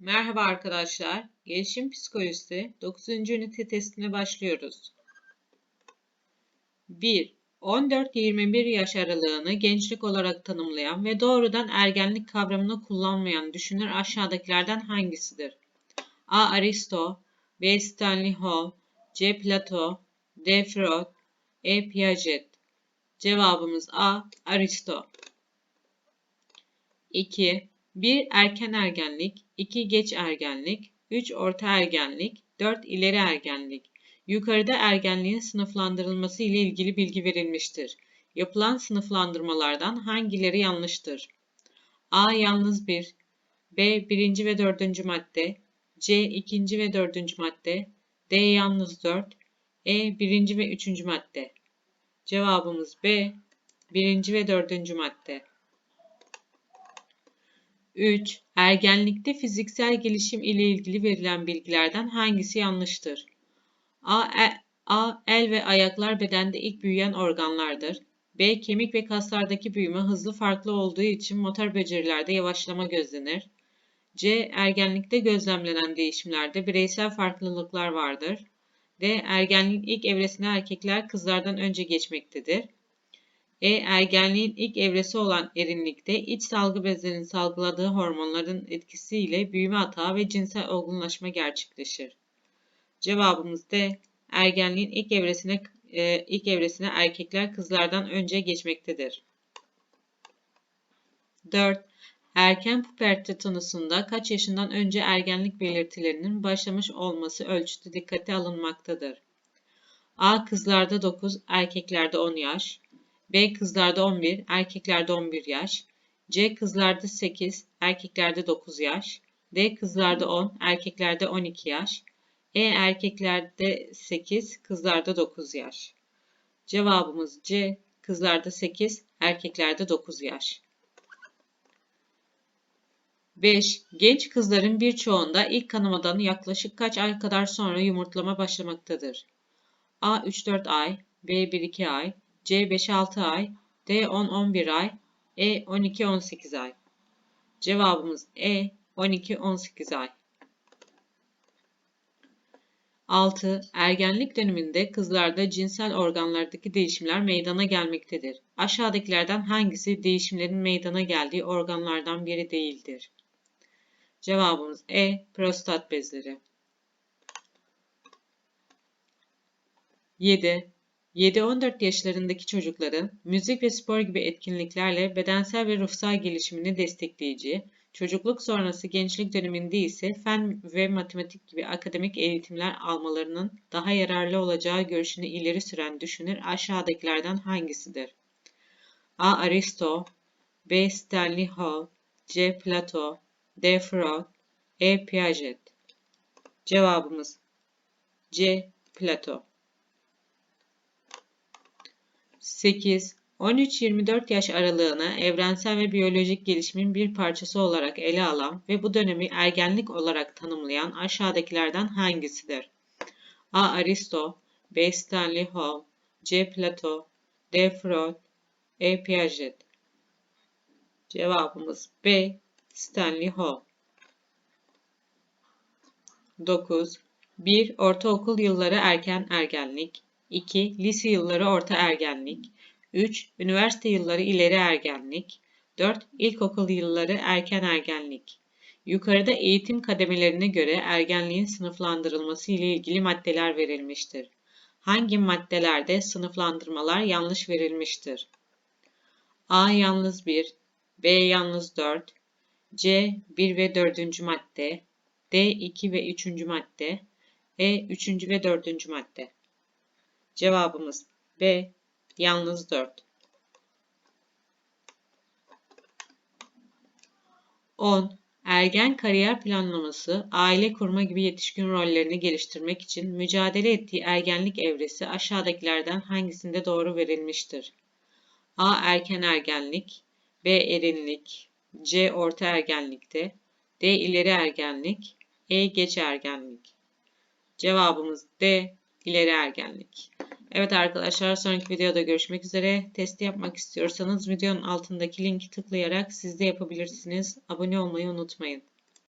Merhaba arkadaşlar. Gelişim Psikolojisi 9. ünite testine başlıyoruz. 1. 14-21 yaş aralığını gençlik olarak tanımlayan ve doğrudan ergenlik kavramını kullanmayan düşünür aşağıdakilerden hangisidir? A. Aristo B. Stanley Hall C. Plato D. Freud E. Piaget Cevabımız A. Aristo 2. 1 erken ergenlik, 2 geç ergenlik, 3 orta ergenlik, 4 ileri ergenlik. Yukarıda ergenliğin sınıflandırılması ile ilgili bilgi verilmiştir. Yapılan sınıflandırmalardan hangileri yanlıştır? A yalnız 1, B 1. ve 4. madde, C 2. ve 4. madde, D yalnız 4, E 1. ve 3. madde. Cevabımız B 1. ve 4. madde. 3. Ergenlikte fiziksel gelişim ile ilgili verilen bilgilerden hangisi yanlıştır? A. E, A. El ve ayaklar bedende ilk büyüyen organlardır. B. Kemik ve kaslardaki büyüme hızlı farklı olduğu için motor becerilerde yavaşlama gözlenir. C. Ergenlikte gözlemlenen değişimlerde bireysel farklılıklar vardır. D. Ergenliğin ilk evresine erkekler kızlardan önce geçmektedir. E. Ergenliğin ilk evresi olan erinlikte iç salgı bezlerinin salgıladığı hormonların etkisiyle büyüme hata ve cinsel olgunlaşma gerçekleşir. Cevabımız D. Ergenliğin ilk evresine e, ilk evresine erkekler kızlardan önce geçmektedir. 4. Erken puberte tanısında kaç yaşından önce ergenlik belirtilerinin başlamış olması ölçütü dikkate alınmaktadır. A. Kızlarda 9, erkeklerde 10 yaş. B kızlarda 11, erkeklerde 11 yaş. C kızlarda 8, erkeklerde 9 yaş. D kızlarda 10, erkeklerde 12 yaş. E erkeklerde 8, kızlarda 9 yaş. Cevabımız C. Kızlarda 8, erkeklerde 9 yaş. 5. Genç kızların birçoğunda ilk kanamadan yaklaşık kaç ay kadar sonra yumurtlama başlamaktadır? A 3-4 ay, B 1-2 ay, C 5-6 ay, D 10-11 ay, E 12-18 ay. Cevabımız E 12-18 ay. 6. Ergenlik döneminde kızlarda cinsel organlardaki değişimler meydana gelmektedir. Aşağıdakilerden hangisi değişimlerin meydana geldiği organlardan biri değildir? Cevabımız E. Prostat bezleri. 7. 7-14 yaşlarındaki çocukların müzik ve spor gibi etkinliklerle bedensel ve ruhsal gelişimini destekleyici, çocukluk sonrası gençlik döneminde ise fen ve matematik gibi akademik eğitimler almalarının daha yararlı olacağı görüşünü ileri süren düşünür aşağıdakilerden hangisidir? A. Aristo B. Stanley Hall C. Plato D. Freud E. Piaget Cevabımız C. Plato 8, 13-24 yaş aralığını evrensel ve biyolojik gelişimin bir parçası olarak ele alan ve bu dönemi ergenlik olarak tanımlayan aşağıdakilerden hangisidir? A. Aristo B. Stanley Hall C. Plato D. Freud E. Piaget Cevabımız B. Stanley Hall 9. 1. Ortaokul yılları erken ergenlik 2. Lise yılları orta ergenlik. 3. Üniversite yılları ileri ergenlik. 4. İlkokul yılları erken ergenlik. Yukarıda eğitim kademelerine göre ergenliğin sınıflandırılması ile ilgili maddeler verilmiştir. Hangi maddelerde sınıflandırmalar yanlış verilmiştir? A yalnız 1, B yalnız 4, C 1 ve 4. madde, D 2 ve 3. madde, E 3. ve 4. madde. Cevabımız B. Yalnız 4. 10. Ergen kariyer planlaması, aile kurma gibi yetişkin rollerini geliştirmek için mücadele ettiği ergenlik evresi aşağıdakilerden hangisinde doğru verilmiştir? A. Erken ergenlik B. Erinlik C. Orta ergenlikte D. ileri ergenlik E. Geç ergenlik Cevabımız D. İleri ergenlik. Evet arkadaşlar sonraki videoda görüşmek üzere. Testi yapmak istiyorsanız videonun altındaki linki tıklayarak siz de yapabilirsiniz. Abone olmayı unutmayın.